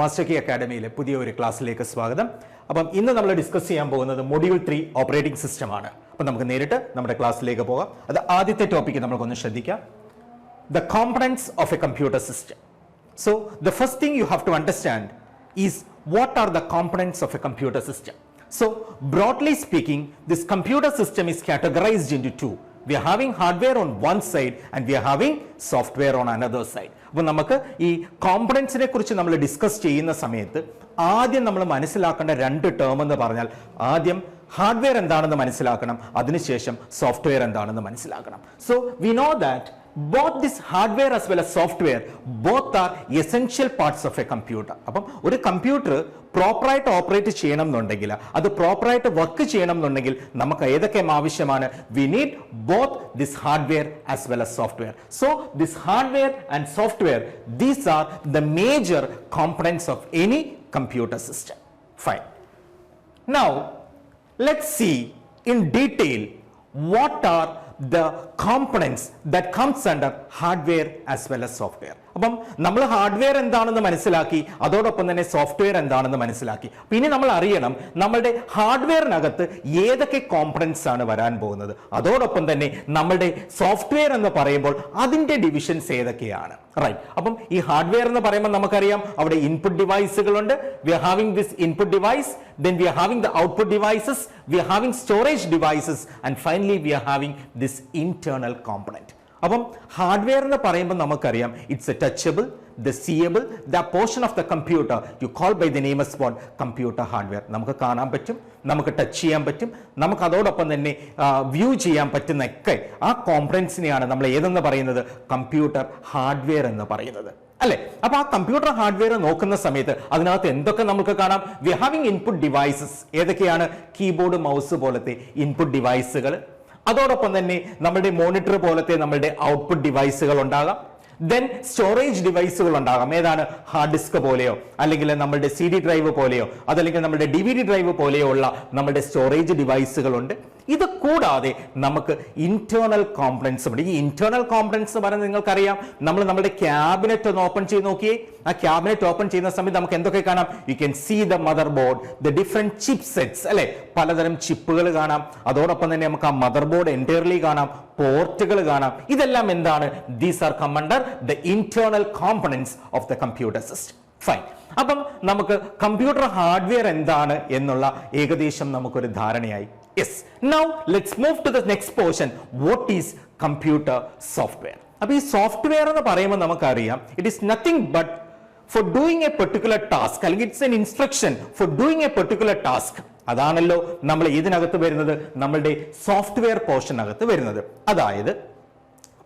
Master കി അക്കാഡമിയിലെ പുതിയ ഒരു ക്ലാസ്സിലേക്ക് സ്വാഗതം അപ്പം ഇന്ന് നമ്മൾ ഡിസ്കസ് ചെയ്യാൻ പോകുന്നത് മൊഡ്യൂൾ ത്രീ ഓപ്പറേറ്റിംഗ് സിസ്റ്റം ആണ് അപ്പം നമുക്ക് നേരിട്ട് നമ്മുടെ ക്ലാസ്സിലേക്ക് പോകാം അത് ആദ്യത്തെ ടോപ്പിക്ക് നമുക്കൊന്ന് ശ്രദ്ധിക്കാം the components of a computer system. So, the first thing you have to understand is what are the components of a computer system. So, broadly speaking, this computer system is categorized into two. We are having hardware on one side and we are having software on another side. അപ്പോൾ നമുക്ക് ഈ കോമ്പണൻസിനെ കുറിച്ച് നമ്മൾ discuss ചെയ്യുന്ന സമയത്ത് ആദ്യം നമ്മൾ മനസ്സിലാക്കേണ്ട രണ്ട് ടേം എന്ന് പറഞ്ഞാൽ ആദ്യം ഹാർഡ്വെയർ എന്താണെന്ന് മനസ്സിലാക്കണം അതിനുശേഷം സോഫ്റ്റ്വെയർ എന്താണെന്ന് മനസ്സിലാക്കണം. So we know that both this hardware as well as software both are essential parts of a computer അപ്പം ഒരു കമ്പ്യൂട്ടർ പ്രോപ്പറായിട്ട് ഓപ്പറേറ്റ് ചെയ്യണം എന്നുണ്ടെങ്കിൽ അത് പ്രോപ്പറായിട്ട് വർക്ക് ചെയ്യണം എന്നുണ്ടെങ്കിൽ നമുക്ക് ഏതൊക്കെ ആവശ്യമാണ്? We need both this hardware as well as software so this hardware and software these are the major components of any computer system fine now let see in detail what are the components that comes under hardware as well as software അപ്പം നമ്മൾ hardware എന്താണെന്ന് മനസ്സിലാക്കി അതോടൊപ്പം തന്നെ software എന്താണെന്ന് മനസ്സിലാക്കി. പിന്നെ നമ്മൾ അറിയണം നമ്മളുടെ ഹാർഡ്വെയറിനകത്ത് ഏതൊക്കെ കോമ്പണൻസ് ആണ് വരാൻ പോകുന്നത്. അതോടൊപ്പം തന്നെ നമ്മളുടെ സോഫ്റ്റ്വെയർ എന്ന് പറയുമ്പോൾ അതിന്റെ ഡിവിഷൻസ് ഏതൊക്കെയാണ്. റൈറ്റ് അപ്പം ഈ ഹാർഡ്വെയർ എന്ന് പറയുമ്പോൾ നമുക്കറിയാം അവിടെ input ഡിവൈസുകളുണ്ട് we are having this input device then we are having the output devices we are having storage devices and finally we are having this internal component അപ്പം ഹാർഡ്വെയർ എന്ന് പറയുമ്പോൾ നമുക്കറിയാം it's a touchable the seeable the portion of the computer you call by the name as born computer hardware നമുക്ക് കാണാൻ പറ്റും നമുക്ക് touch ചെയ്യാൻ പറ്റും നമുക്ക് അതോടൊപ്പം തന്നെ വ്യൂ ചെയ്യാൻ പറ്റുന്നൊക്കെ ആ കോമ്പണൻസിനെയാണ് നമ്മൾ ഏതെന്ന് പറയുന്നത്? കമ്പ്യൂട്ടർ ഹാർഡ്വെയർ എന്ന് പറയുന്നത്. അല്ലെ? അപ്പൊ ആ കമ്പ്യൂട്ടർ ഹാർഡ്വെയർ നോക്കുന്ന സമയത്ത് അതിനകത്ത് എന്തൊക്കെ നമുക്ക് കാണാം? വി ഹാവിംഗ് ഇൻപുട്ട് ഡിവൈസസ് ഏതൊക്കെയാണ്? കീബോർഡ് മൗസ് പോലത്തെ ഇൻപുട്ട് ഡിവൈസുകൾ അതോടൊപ്പം തന്നെ നമ്മുടെ മോണിറ്റർ പോലത്തെ നമ്മുടെ ഔട്ട്പുട്ട് ഡിവൈസുകൾ ഉണ്ടാകാം. ദെൻ സ്റ്റോറേജ് ഡിവൈസുകൾ ഉണ്ടാകാം ഏതാണ്? ഹാർഡ് ഡിസ്ക് പോലെയോ അല്ലെങ്കിൽ നമ്മുടെ സി ഡി ഡ്രൈവ് പോലെയോ അതല്ലെങ്കിൽ നമ്മുടെ ഡി വി ഡി ഡ്രൈവ് പോലെയോ ഉള്ള നമ്മുടെ സ്റ്റോറേജ് ഡിവൈസുകളുണ്ട് ഇത് കൂടാതെ നമുക്ക് ഇന്റേണൽ കോംപ്ലൻസ് ഉണ്ട്. ഈ ഇന്റേണൽ കോംപ്ലൻസ് എന്ന് പറയുന്നത് നിങ്ങൾക്കറിയാം. നമ്മൾ നമ്മുടെ ക്യാബിനറ്റ് ഒന്ന് ഓപ്പൺ ചെയ്ത് നോക്കിയേ. ആ ക്യാബിനറ്റ് ഓപ്പൺ ചെയ്യുന്ന സമയത്ത് നമുക്ക് എന്തൊക്കെ കാണാം? You can see the motherboard the different chip sets അല്ലെ? പലതരം ചിപ്പുകൾ കാണാം. അതോടൊപ്പം തന്നെ നമുക്ക് ആ മദർ ബോർഡ് എന്റയർലി കാണാം. പോർട്ടുകൾ കാണാം. ഇതെല്ലാം എന്താണ്? These are come under the internal components of the computer system fine അപ്പം നമുക്ക് കമ്പ്യൂട്ടർ ഹാർഡ്വെയർ എന്താണ് എന്നുള്ള ഏകദേശം നമുക്കൊരു ധാരണയായി. Yes now let's move to the next portion what is computer software അപ്പൊ ഈ സോഫ്റ്റ്വെയർ എന്ന് പറയുമ്പോൾ നമുക്കറിയാം it is nothing but for doing a particular task അല്ലെങ്കിൽ it's an instruction for doing a particular task അതാണല്ലോ നമ്മൾ ഇതിനകത്ത് വരുന്നത് നമ്മളുടെ സോഫ്റ്റ്വെയർ പോർഷനകത്ത് വരുന്നത്. അതായത്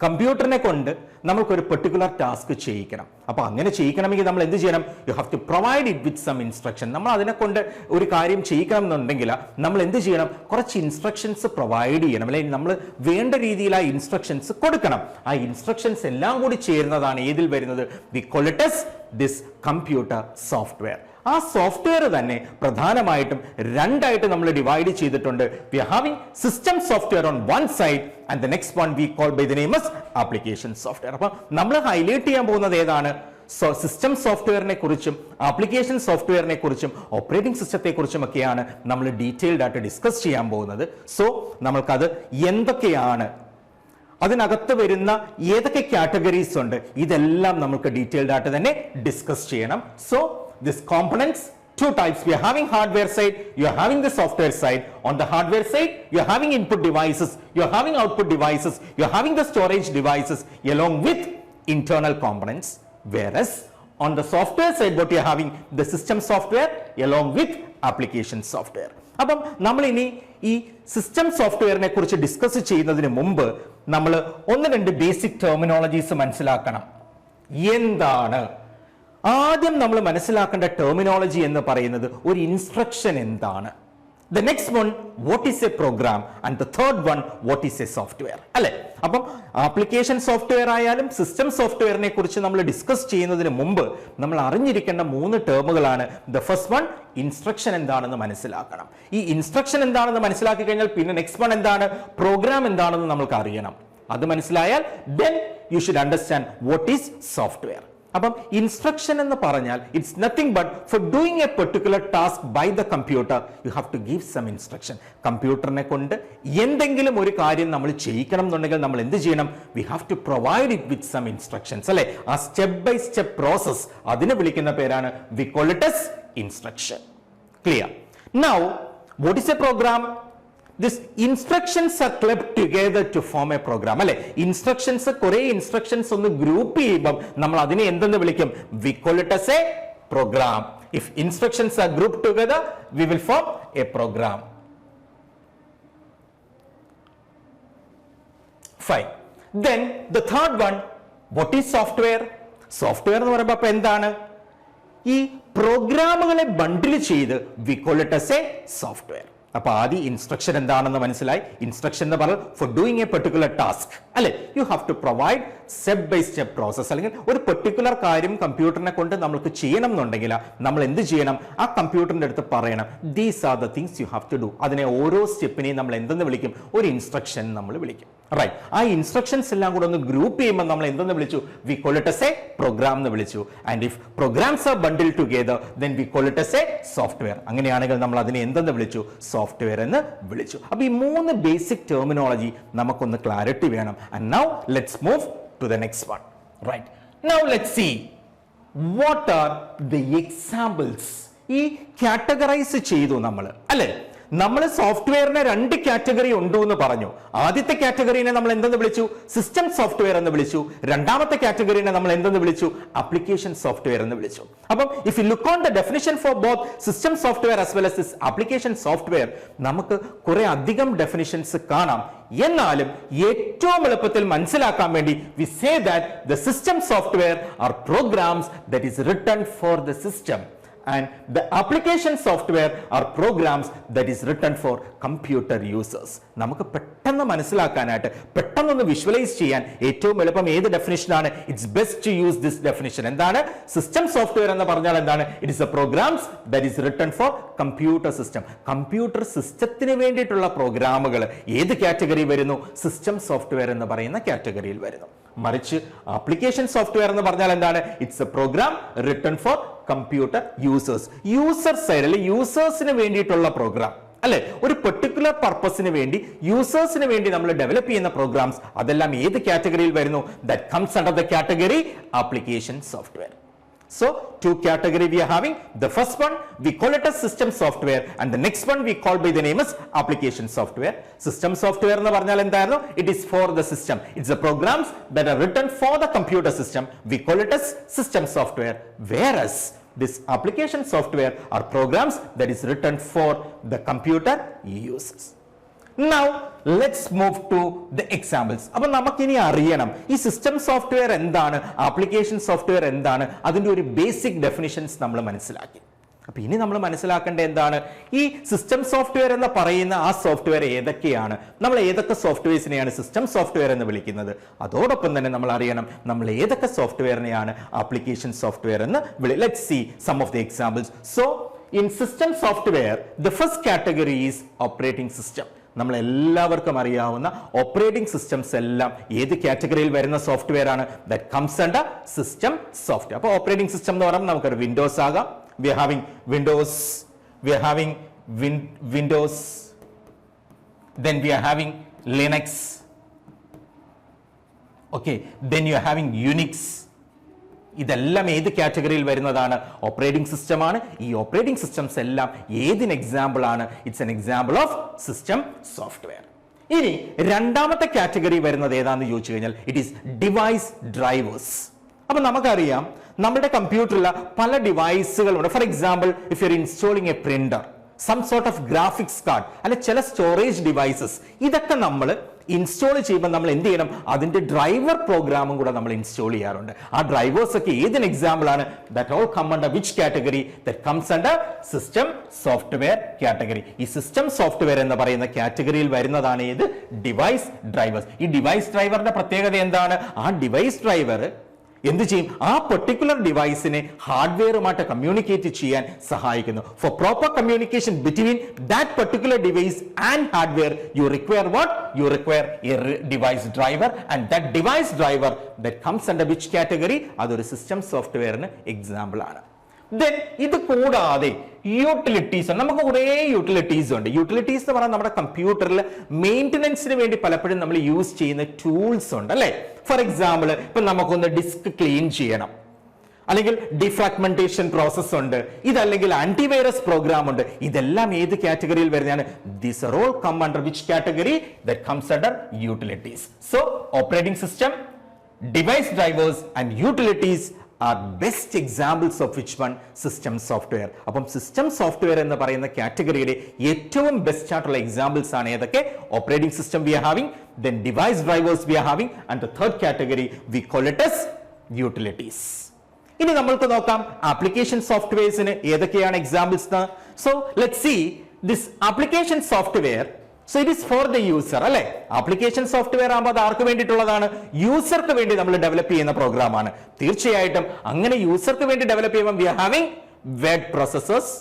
കമ്പ്യൂട്ടറിനെ കൊണ്ട് നമുക്കൊരു പെർട്ടിക്കുലർ ടാസ്ക് ചെയ്യിക്കണം. അപ്പോൾ അങ്ങനെ ചെയ്യിക്കണമെങ്കിൽ നമ്മൾ എന്ത് ചെയ്യണം? You have to provide it with some instruction നമ്മൾ അതിനെ കൊണ്ട് ഒരു കാര്യം ചെയ്യിക്കണം എന്നുണ്ടെങ്കിൽ നമ്മൾ എന്ത് ചെയ്യണം? കുറച്ച് ഇൻസ്ട്രക്ഷൻസ് പ്രൊവൈഡ് ചെയ്യണം. അല്ലെങ്കിൽ നമ്മൾ വേണ്ട രീതിയിൽ ആ ഇൻസ്ട്രക്ഷൻസ് കൊടുക്കണം. ആ ഇൻസ്ട്രക്ഷൻസ് എല്ലാം കൂടി ചേരുന്നതാണ് ഏതിൽ വരുന്നത്? We call it as this computer software ആ സോഫ്റ്റ്വെയർ തന്നെ പ്രധാനമായിട്ടും രണ്ടായിട്ട് നമ്മൾ ഡിവൈഡ് ചെയ്തിട്ടുണ്ട്. We having system software on one side and the next one we call by the name application software അപ്പൊ നമ്മൾ ഹൈലൈറ്റ് ചെയ്യാൻ പോകുന്നത് ഏതാണ്? സോ സിസ്റ്റം സോഫ്റ്റ്വെയറിനെ കുറിച്ചും ആപ്ലിക്കേഷൻ സോഫ്റ്റ്വെയറിനെ കുറിച്ചും ഓപ്പറേറ്റിംഗ് സിസ്റ്റത്തെ കുറിച്ചും ഒക്കെയാണ് നമ്മൾ ഡീറ്റെയിൽഡ് ആയിട്ട് ഡിസ്കസ് ചെയ്യാൻ പോകുന്നത്. സോ നമ്മൾക്കത് എന്തൊക്കെയാണ്? അതിനകത്ത് വരുന്ന ഏതൊക്കെ കാറ്റഗറീസ് ഉണ്ട്? ഇതെല്ലാം നമുക്ക് ഡീറ്റെയിൽഡ് ആയിട്ട് തന്നെ ഡിസ്കസ് ചെയ്യണം. So this components two types we are having hardware side you are having the software side on the hardware side you are having input devices you are having output devices you are having the storage devices along with internal components whereas on the software side what you are having the system software along with application software അപ്പം നമ്മൾ ഇനി ഈ system സോഫ്റ്റ്വെയറിനെ കുറിച്ച് discuss ചെയ്യുന്നതിന് മുമ്പ് നമ്മൾ ഒന്ന് രണ്ട് ബേസിക് ടെർമിനോളജീസ് മനസ്സിലാക്കണം എന്താണ് ആദ്യം നമ്മൾ മനസ്സിലാക്കേണ്ട ടെർമിനോളജി എന്ന് പറയുന്നത് ഒരു ഇൻസ്ട്രക്ഷൻ എന്താണ്? The next one what is a program and the third one what is a software അല്ലെ? അപ്പം ആപ്ലിക്കേഷൻ സോഫ്റ്റ്വെയർ ആയാലും സിസ്റ്റം സോഫ്റ്റ്വെയറിനെ കുറിച്ച് നമ്മൾ ഡിസ്കസ് ചെയ്യുന്നതിന് മുമ്പ് നമ്മൾ അറിഞ്ഞിരിക്കേണ്ട മൂന്ന് ടേമുകളാണ് ദ ഫസ്റ്റ് വൺ ഇൻസ്ട്രക്ഷൻ എന്താണെന്ന് മനസ്സിലാക്കണം. ഈ ഇൻസ്ട്രക്ഷൻ എന്താണെന്ന് മനസ്സിലാക്കി കഴിഞ്ഞാൽ പിന്നെ നെക്സ്റ്റ് വൺ എന്താണ്? പ്രോഗ്രാം എന്താണെന്ന് നമുക്ക് അറിയണം. അത് മനസ്സിലായാൽ then you should understand what is software അപ്പം ഇൻസ്ട്രക്ഷൻ എന്ന് പറഞ്ഞാൽ it's nothing but for doing a particular task by the computer you have to give some instruction കമ്പ്യൂട്ടറിനെ കൊണ്ട് എന്തെങ്കിലും ഒരു കാര്യം നമ്മൾ ചെയ്യിക്കണം എന്നുണ്ടെങ്കിൽ നമ്മൾ എന്ത് ചെയ്യണം? We have to provide it with some instructions അല്ലെ? ആ സ്റ്റെപ്പ് ബൈ സ്റ്റെപ്പ് പ്രോസസ് അതിനെ വിളിക്കുന്ന പേരാണ് we call it as instruction clear now what is a program? This instructions are clubbed together to form a program അല്ലെ instructions കുറെ instructions ഒന്ന് group ചെയ്യുമ്പോൾ നമ്മൾ അതിനെ എന്തെന്ന് വിളിക്കും we call as a program if instructions are grouped together we will form a program fine then the third one what is software software എന്ന് പറയുമ്പോൾ അപ്പൊ എന്താണ് ഈ പ്രോഗ്രാമുകളെ ബണ്ടിൽ ചെയ്ത് we call as a software അപ്പൊ ആദ്യം ഇൻസ്ട്രക്ഷൻ എന്താണെന്ന് മനസ്സിലായി. ഇൻസ്ട്രക്ഷൻ എന്ന് പറഞ്ഞാൽ for doing a particular task അല്ലെ? You have to provide step by step process അല്ലെങ്കിൽ ഒരു പെർട്ടിക്കുലർ കാര്യം കമ്പ്യൂട്ടറിനെ കൊണ്ട് നമ്മൾക്ക് ചെയ്യണം എന്നുണ്ടെങ്കിൽ നമ്മൾ എന്ത് ചെയ്യണം? ആ കമ്പ്യൂട്ടറിന്റെ അടുത്ത് പറയണം. These are the things you have to do അതിനെ ഓരോ സ്റ്റെപ്പിനെയും നമ്മൾ എന്തെന്ന് വിളിക്കും? ഒരു ഇൻസ്ട്രക്ഷൻ നമ്മൾ വിളിക്കും. റൈറ്റ് ആ ഇൻസ്ട്രക്ഷൻസ് എല്ലാം കൂടെ ഒന്ന് ഗ്രൂപ്പ് ചെയ്യുമ്പോൾ നമ്മൾ എന്തെന്ന് വിളിച്ചു? വി കോളിട്ടസ് എ പ്രോഗ്രാം എന്ന് വിളിച്ചു. And if programs are bundle together then we call it as a software അങ്ങനെയാണെങ്കിൽ നമ്മൾ അതിനെ എന്തെന്ന് വിളിച്ചു? സോഫ്റ്റ്വെയർ എന്ന് വിളിച്ചു. അപ്പോൾ ഈ മൂന്ന് ബേസിക് ടെർമിനോളജി നമുക്കൊന്ന് ക്ലാരിറ്റി വേണം. And now let's move to the next one. Right. Now let's see what are the examples ഈ കാറ്റഗറൈസ് ചെയ്തു നമ്മൾ അല്ലെ നമ്മൾ സോഫ്റ്റ്വെയറിനെ രണ്ട് കാറ്റഗറി ഉണ്ട് എന്ന് പറഞ്ഞു. ആദ്യത്തെ കാറ്റഗറിനെ നമ്മൾ എന്തെന്ന് വിളിച്ചു? സിസ്റ്റം സോഫ്റ്റ്വെയർ എന്ന് വിളിച്ചു. രണ്ടാമത്തെ കാറ്റഗറിനെ നമ്മൾ എന്തെന്ന് വിളിച്ചു? ആപ്ലിക്കേഷൻ സോഫ്റ്റ്വെയർ എന്ന് വിളിച്ചു. അപ്പം if you look on the definition for both system software as well as application software നമുക്ക് കുറെ അധികം ഡെഫിനിഷൻസ് കാണാം. എന്നാലും ഏറ്റവും എളുപ്പത്തിൽ മനസ്സിലാക്കാൻ വേണ്ടി we say that the system software are programs that is written for the system and the application software are programs that is written for computer users. നമുക്ക് പെട്ടെന്ന് മനസ്സിലാക്കാനായിട്ട് പെട്ടെന്നൊന്ന് വിഷ്വലൈസ് ചെയ്യാൻ ഏറ്റവും എളുപ്പം ഏത് ഡെഫിനിഷനാണ് it's best to use this definition എന്താണ്? System software എന്ന് പറഞ്ഞാൽ എന്താണ്? It is a programs that is written for computer system computer സിസ്റ്റത്തിന് വേണ്ടിയിട്ടുള്ള പ്രോഗ്രാമുകൾ ഏത് കാറ്റഗറി വരുന്നു? സിസ്റ്റം സോഫ്റ്റ്വെയർ എന്ന് പറയുന്ന കാറ്റഗറിയിൽ വരുന്നു. മറിച്ച് ആപ്ലിക്കേഷൻ സോഫ്റ്റ്വെയർ എന്ന് പറഞ്ഞാൽ എന്താണ്? It's a program written for computer users user side അല്ലെങ്കിൽ യൂസേഴ്സിന് വേണ്ടിയിട്ടുള്ള പ്രോഗ്രാം അല്ലെ ഒരു പെർട്ടിക്കുലർ പർപ്പസിന് വേണ്ടി യൂസേഴ്സിന് വേണ്ടി നമ്മൾ ഡെവലപ്പ് ചെയ്യുന്ന പ്രോഗ്രാംസ് അതെല്ലാം ഏത് കാറ്റഗറിയിൽ വരുന്നു? That comes under the category application software So two category we are having. The first one we call it as system software and the next one we call by the name as application software. System software എന്ന് പറഞ്ഞാൽ എന്തായിരുന്നു? It is for the system. It's the programs that are written for the computer system. We call it as system software. Whereas this application software are programs that is written for the computer users. Now let's move to the examples അപ്പൊ നമുക്കിനി അറിയണം ഈ system software എന്താണ് application software എന്താണ് അതിന്റെ ഒരു basic definitions നമ്മൾ മനസ്സിലാക്കി. അപ്പൊ ഇനി നമ്മൾ മനസ്സിലാക്കേണ്ട എന്താണ് ഈ സിസ്റ്റം സോഫ്റ്റ്വെയർ എന്ന് പറയുന്ന ആ സോഫ്റ്റ്വെയർ ഏതൊക്കെയാണ് നമ്മൾ ഏതൊക്കെ സോഫ്റ്റ്വെയർസിനെയാണ് സിസ്റ്റം സോഫ്റ്റ്വെയർ എന്ന് വിളിക്കുന്നത് അതോടൊപ്പം തന്നെ നമ്മൾ അറിയണം നമ്മൾ ഏതൊക്കെ സോഫ്റ്റ്വെയറിനെയാണ് ആപ്ലിക്കേഷൻ സോഫ്റ്റ്വെയർ എന്ന് വിളി let see some of the examples so in system software the first category is operating system നമ്മൾ എല്ലാവർക്കും അറിയാവുന്ന ഓപ്പറേറ്റിംഗ് സിസ്റ്റംസ് എല്ലാം ഏത് കാറ്റഗറിയിൽ വരുന്ന സോഫ്റ്റ്വെയർ ആണ്? That comes under system software അപ്പോൾ ഓപ്പറേറ്റിംഗ് സിസ്റ്റം എന്ന് പറയുമ്പോൾ നമുക്കൊരു വിൻഡോസ് ആകാം. We having Windows we having Windows then we are having linux. Okay. Then you are having unix. ഇതെല്ലാം ഏത് കാറ്റഗറിയിൽ വരുന്നതാണ്? ഓപ്പറേറ്റിംഗ് സിസ്റ്റം ആണ് ഈ ഓപ്പറേറ്റിംഗ് സിസ്റ്റംസ് എല്ലാം ഏതിന് എക്സാമ്പിൾ ആണ്? It's an example of system software ഇനി രണ്ടാമത്തെ കാറ്റഗറി വരുന്നത് ഏതാണെന്ന് ചോദിച്ചു കഴിഞ്ഞാൽ ഇറ്റ് ഈസ് ഡിവൈസ് ഡ്രൈവേഴ്സ് അപ്പൊ നമുക്കറിയാം നമ്മുടെ കമ്പ്യൂട്ടറിൽ പല ഡിവൈസുകളുണ്ട് for example if you installing a printer some sort of graphics card അല്ലെ ചില സ്റ്റോറേജ് ഡിവൈസസ് ഇതൊക്കെ നമ്മൾ ഇൻസ്റ്റാൾ ചെയ്യുമ്പോൾ നമ്മൾ എന്ത് ചെയ്യണം? അതിന്റെ ഡ്രൈവർ പ്രോഗ്രാമും കൂടെ നമ്മൾ ഇൻസ്റ്റാൾ ചെയ്യാറുണ്ട്. ആ ഡ്രൈവേഴ്സ് ഒക്കെ ഏതിന് എക്സാമ്പിൾ ആണ്? That all come under which category that comes under system software category ഈ സിസ്റ്റം സോഫ്റ്റ്വെയർ എന്ന് പറയുന്ന കാറ്റഗറിയിൽ വരുന്നതാണ് ഏത്? ഡിവൈസ് ഡ്രൈവേഴ്സ് ഈ ഡിവൈസ് ഡ്രൈവറിന്റെ പ്രത്യേകത എന്താണ്? ആ ഡിവൈസ് ഡ്രൈവർ എന്ത് ചെയ്യും? ആ പെർട്ടിക്കുലർ ഡിവൈസിനെ ഹാർഡ്വെയറുമായിട്ട് കമ്മ്യൂണിക്കേറ്റ് ചെയ്യാൻ സഹായിക്കുന്നു. For proper communication between that particular device and hardware you require what you require a device driver and that device driver that comes under which category അതൊരു സിസ്റ്റം സോഫ്റ്റ്വെയറിന് example ആണ്. Then ഇത് കൂടാതെ utilities നമുക്ക് കുറേ utilities ഉണ്ട്. Utilities എന്ന് പറഞ്ഞാൽ നമ്മുടെ കമ്പ്യൂട്ടറിൽ മെയിന്റനൻസിന് വേണ്ടി പലപ്പോഴും നമ്മൾ യൂസ് ചെയ്യുന്ന ടൂൾസ് ഉണ്ട് അല്ലേ? ഫോർ എക്സാമ്പിൾ ഇപ്പൊ നമുക്കൊന്ന് ഡിസ്ക് ക്ലീൻ ചെയ്യണം. അല്ലെങ്കിൽ ഡിഫ്രാഗ്മെന്റേഷൻ പ്രോസസ് ഉണ്ട്. ഇതല്ലെങ്കിൽ ആന്റിവൈറസ് പ്രോഗ്രാം ഉണ്ട്. ഇതെല്ലാം ഏത് കാറ്റഗറിയിൽ വരുന്നതാണ്? This role come under which category that comes under utilities so operating system device drivers and utilities are best examples of which one system software അപ്പം system software എന്ന് പറയുന്ന കാറ്റഗറിയിലെ ഏറ്റവും ബെസ്റ്റ് ആയിട്ടുള്ള എക്സാമ്പിൾസ് ആണ് ഏതൊക്കെ? Operating system we are having then device drivers we are having and the third category we call it as utilities. ഇനി നമ്മൾക്ക് നോക്കാം ആപ്ലിക്കേഷൻ സോഫ്റ്റ്വെയർസിന് ഏതൊക്കെയാണ് examples so let see this application software so it is for the user അല്ലെ? Application software ആകുമ്പോൾ അത് ആർക്ക് വേണ്ടിയിട്ടുള്ളതാണ്? യൂസർക്ക് വേണ്ടി നമ്മൾ ഡെവലപ്പ് ചെയ്യുന്ന പ്രോഗ്രാമാണ് തീർച്ചയായിട്ടും അങ്ങനെ യൂസർക്ക് വേണ്ടി ഡെവലപ്പ് ചെയ്യുമ്പോൾ we are having web processors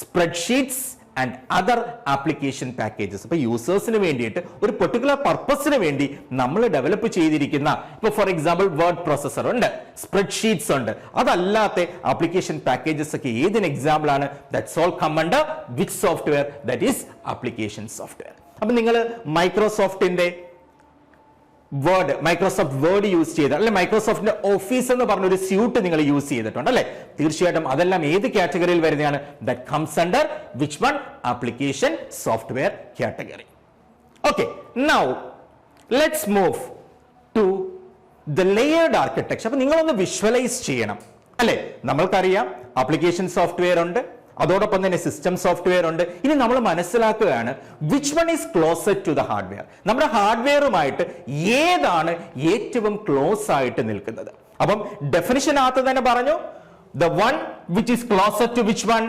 spreadsheets and other application packages ഇപ്പൊ യൂസേഴ്സിന് വേണ്ടിയിട്ട് ഒരു പെർട്ടിക്കുലർ പർപ്പസിന് വേണ്ടി നമ്മൾ ഡെവലപ്പ് ചെയ്തിരിക്കുന്ന ഇപ്പൊ ഫോർ എക്സാമ്പിൾ വേർഡ് പ്രോസസർ ഉണ്ട് സ്പ്രെഡ്ഷീറ്റ്സ് ഉണ്ട്. അതല്ലാത്ത ആപ്ലിക്കേഷൻ പാക്കേജസ് ഒക്കെ ഏതിന് എക്സാമ്പിൾ ആണ്? That's all come under which software that is application software അപ്പൊ നിങ്ങൾ മൈക്രോസോഫ്റ്റിന്റെ വേർഡ് മൈക്രോസോഫ്റ്റ് വേർഡ് യൂസ് ചെയ്ത് അല്ലെ മൈക്രോസോഫ്റ്റിന്റെ ഓഫീസ് എന്ന് പറഞ്ഞ ഒരു സ്യൂട്ട് നിങ്ങൾ യൂസ് ചെയ്തിട്ടുണ്ട് അല്ലെ? തീർച്ചയായിട്ടും അതെല്ലാം ഏത് കാറ്റഗറിയിൽ വരുന്നതാണ്? That comes under which one application software category okay now let's move to the layered architecture അപ്പൊ നിങ്ങളൊന്ന് വിഷ്വലൈസ് ചെയ്യണം അല്ലെ? നമ്മൾക്കറിയാം ആപ്ലിക്കേഷൻ സോഫ്റ്റ്വെയർ ഉണ്ട് അതോടൊപ്പം തന്നെ സിസ്റ്റം സോഫ്റ്റ്വെയർ ഉണ്ട്. ഇനി നമ്മൾ മനസ്സിലാക്കുകയാണ് which one is closest to the hardware നമ്മുടെ ഹാർഡ്വെയറുമായിട്ട് ഏതാണ് ഏറ്റവും ക്ലോസ് ആയിട്ട് നിൽക്കുന്നത്? അപ്പം ഡെഫിനിഷനകത്ത് തന്നെ പറഞ്ഞു the one which is closest to which one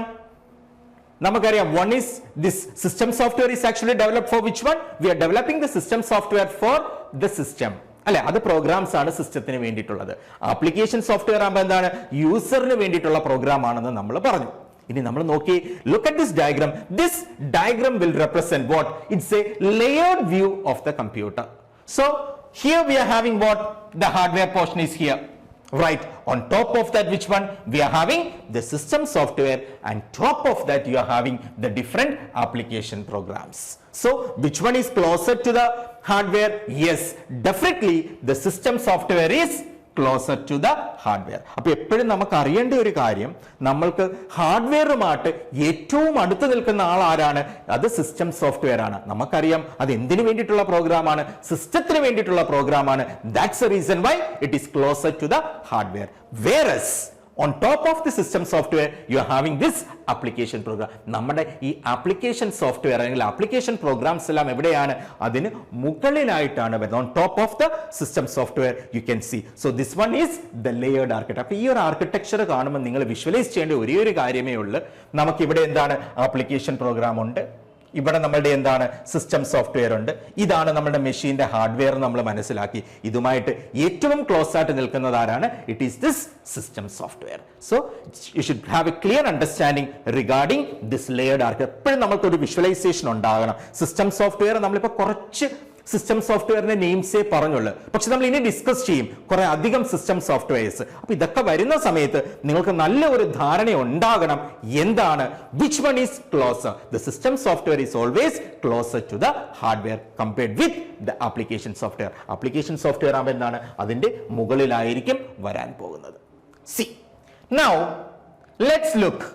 നമുക്കറിയാം one is this system software is actually develop for which one we are developing the system software for the system അല്ലെ അത് പ്രോഗ്രാംസ് ആണ് സിസ്റ്റത്തിന് വേണ്ടിയിട്ടുള്ളത്. ആപ്ലിക്കേഷൻ സോഫ്റ്റ്വെയർ ആകുമ്പോൾ എന്താണ്? യൂസറിന് വേണ്ടിയിട്ടുള്ള programme ആണെന്ന് നമ്മൾ പറഞ്ഞു. ഇനി നമ്മൾ നോക്കി look at this diagram this diagram will represent what it's a layered view of the computer so here we are having what the hardware portion is here right on top of that which one we are having the system software and top of that you are having the different application programs so which one is closer to the hardware yes definitely the system software is closer to the hardware അപ്പൊ എപ്പോഴും നമുക്ക് അറിയേണ്ട ഒരു കാര്യം നമ്മൾക്ക് ഹാർഡ്വെയറുമായിട്ട് ഏറ്റവും അടുത്ത് നിൽക്കുന്ന ആൾ ആരാണ് അത് സിസ്റ്റം സോഫ്റ്റ്വെയർ ആണ്. നമുക്കറിയാം അത് എന്തിനു വേണ്ടിയിട്ടുള്ള പ്രോഗ്രാമാണ്? സിസ്റ്റത്തിന് വേണ്ടിയിട്ടുള്ള പ്രോഗ്രാമാണ്. That's a reason why it is closer to the hardware whereas on top of the system software you are having this application program നമ്മുടെ ഈ ആപ്ലിക്കേഷൻ സോഫ്റ്റ്വെയർ അല്ലെങ്കിൽ ആപ്ലിക്കേഷൻ പ്രോഗ്രാംസ് എല്ലാം എവിടെയാണ്? അതിന് മുകളിലായിട്ടാണ് വരുന്നത്. On top of the system software you can see so this one is the layered architect അപ്പൊ ഈ ഒരു ആർക്കിടെക്ചർ കാണുമ്പോൾ നിങ്ങൾ വിഷ്വലൈസ് ചെയ്യേണ്ട ഒരേ ഒരു കാര്യമേ ഉള്ളൂ. നമുക്ക് ഇവിടെ എന്താണ്? ആപ്ലിക്കേഷൻ പ്രോഗ്രാം ഉണ്ട്. ഇവിടെ നമ്മളുടെ എന്താണ് സിസ്റ്റം സോഫ്റ്റ്വെയർ ഉണ്ട്. ഇതാണ് നമ്മുടെ മെഷീന്റെ ഹാർഡ്വെയർ നമ്മൾ മനസ്സിലാക്കി. ഇതുമായിട്ട് ഏറ്റവും ക്ലോസ് ആയിട്ട് നിൽക്കുന്നത് ആരാണ്? It is this system software so you should have a clear understanding regarding this layered arch എപ്പോഴും ഒരു വിഷ്വലൈസേഷൻ ഉണ്ടാകണം. സിസ്റ്റം സോഫ്റ്റ്വെയർ നമ്മളിപ്പോൾ കുറച്ച് സിസ്റ്റം സോഫ്റ്റ്വെയറിന്റെ നെയിംസേ പറഞ്ഞുള്ളൂ. പക്ഷെ നമ്മൾ ഇനി ഡിസ്കസ് ചെയ്യും കുറെ അധികം സിസ്റ്റം സോഫ്റ്റ്വെയർസ് അപ്പൊ ഇതൊക്കെ വരുന്ന സമയത്ത് നിങ്ങൾക്ക് നല്ല ഒരു ധാരണ ഉണ്ടാകണം എന്താണ്? Which one is closer the system software is always closer to the hardware compared with the application software application software ആകുമ്പോൾ എന്താണ്? അതിന്റെ മുകളിലായിരിക്കും വരാൻ പോകുന്നത്. സി നൗ ലെറ്റ്സ് ലുക്ക്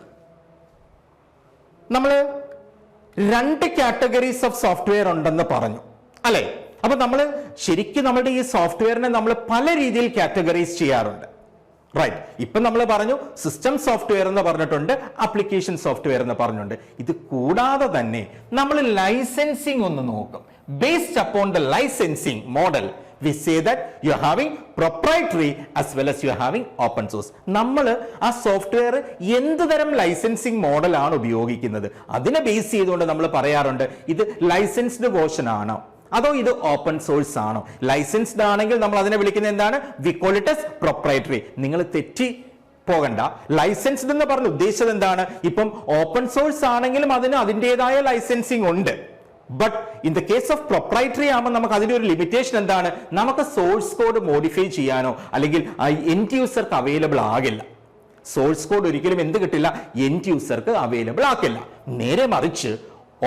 നമ്മൾ രണ്ട് കാറ്റഗറീസ് ഓഫ് സോഫ്റ്റ്വെയർ ഉണ്ടെന്ന് പറഞ്ഞു. അല്ലെ? അപ്പൊ നമ്മൾ ശരിക്കും നമ്മുടെ ഈ സോഫ്റ്റ്വെയറിനെ നമ്മൾ പല രീതിയിൽ കാറ്റഗറൈസ് ചെയ്യാറുണ്ട്. റൈറ്റ് ഇപ്പൊ നമ്മൾ പറഞ്ഞു സിസ്റ്റം സോഫ്റ്റ്വെയർ എന്ന് പറഞ്ഞിട്ടുണ്ട് ആപ്ലിക്കേഷൻ സോഫ്റ്റ്വെയർ എന്ന് പറഞ്ഞിട്ടുണ്ട്. ഇത് കൂടാതെ തന്നെ നമ്മൾ ലൈസൻസിങ് ഒന്ന് നോക്കും. Based upon the licensing model we say that you having proprietary as well as you having open source നമ്മൾ ആ സോഫ്റ്റ്വെയർ എന്ത് തരം ലൈസൻസിങ് മോഡലാണ് ഉപയോഗിക്കുന്നത്? അതിനെ ബേസ് ചെയ്തുകൊണ്ട് നമ്മൾ പറയാറുണ്ട് ഇത് ലൈസൻസ്ഡ് വേർഷൻ ആണോ? അതോ ഇത് ഓപ്പൺ സോഴ്സ് ആണോ? ലൈസൻസ്ഡ് ആണെങ്കിൽ നമ്മൾ അതിനെ വിളിക്കുന്നത് എന്താണ്? വി കോൾ എസ് പ്രൊപ്രൈറ്ററി നിങ്ങൾ തെറ്റി പോകണ്ട. ലൈസൻസ്ഡ് എന്ന് പറഞ്ഞ ഉദ്ദേശിച്ചത് എന്താണ്? ഇപ്പം ഓപ്പൺ സോഴ്സ് ആണെങ്കിലും അതിന് അതിന്റെതായ ലൈസൻസിങ് ഉണ്ട്. But in the case of proprietary ആകുമ്പോൾ നമുക്ക് അതിന്റെ ഒരു ലിമിറ്റേഷൻ എന്താണ്? നമുക്ക് സോഴ്സ് കോഡ് മോഡിഫൈ ചെയ്യാനോ അല്ലെങ്കിൽ എൻഡ് യൂസർക്ക് അവൈലബിൾ ആകില്ല. സോഴ്സ് കോഡ് ഒരിക്കലും എന്ത് കിട്ടില്ല? എൻഡ് യൂസർക്ക് അവൈലബിൾ ആക്കില്ല. നേരെ മറിച്ച്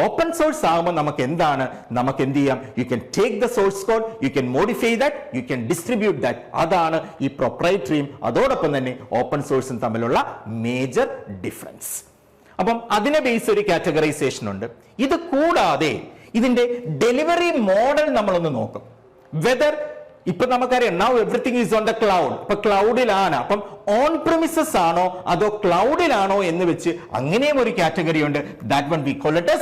ഓപ്പൺ സോഴ്സ് ആകുമ്പോൾ നമുക്ക് എന്താണ് നമുക്ക് എന്ത് ചെയ്യാം you can take the source code you can modify that you can distribute that അതാണ് ഈ പ്രൊപ്രൈറ്ററിയും അതോടൊപ്പം തന്നെ ഓപ്പൺ സോഴ്സും തമ്മിലുള്ള മേജർ ഡിഫറൻസ് അപ്പം അതിനെ ബേസ് ഒരു കാറ്റഗറൈസേഷൻ ഉണ്ട്. ഇത് കൂടാതെ ഇതിന്റെ ഡെലിവറി മോഡൽ നമ്മളൊന്ന് നോക്കും. വെദർ ഇപ്പൊ നമുക്കറിയാം now everything is on the cloud ഇപ്പൊ ക്ലൗഡിലാണ് അപ്പം ഓൺ പ്രിമിസസ് ആണോ അതോ ക്ലൗഡിലാണോ എന്ന് വെച്ച് അങ്ങനെയും ഒരു കാറ്റഗറി ഉണ്ട്. That one we call it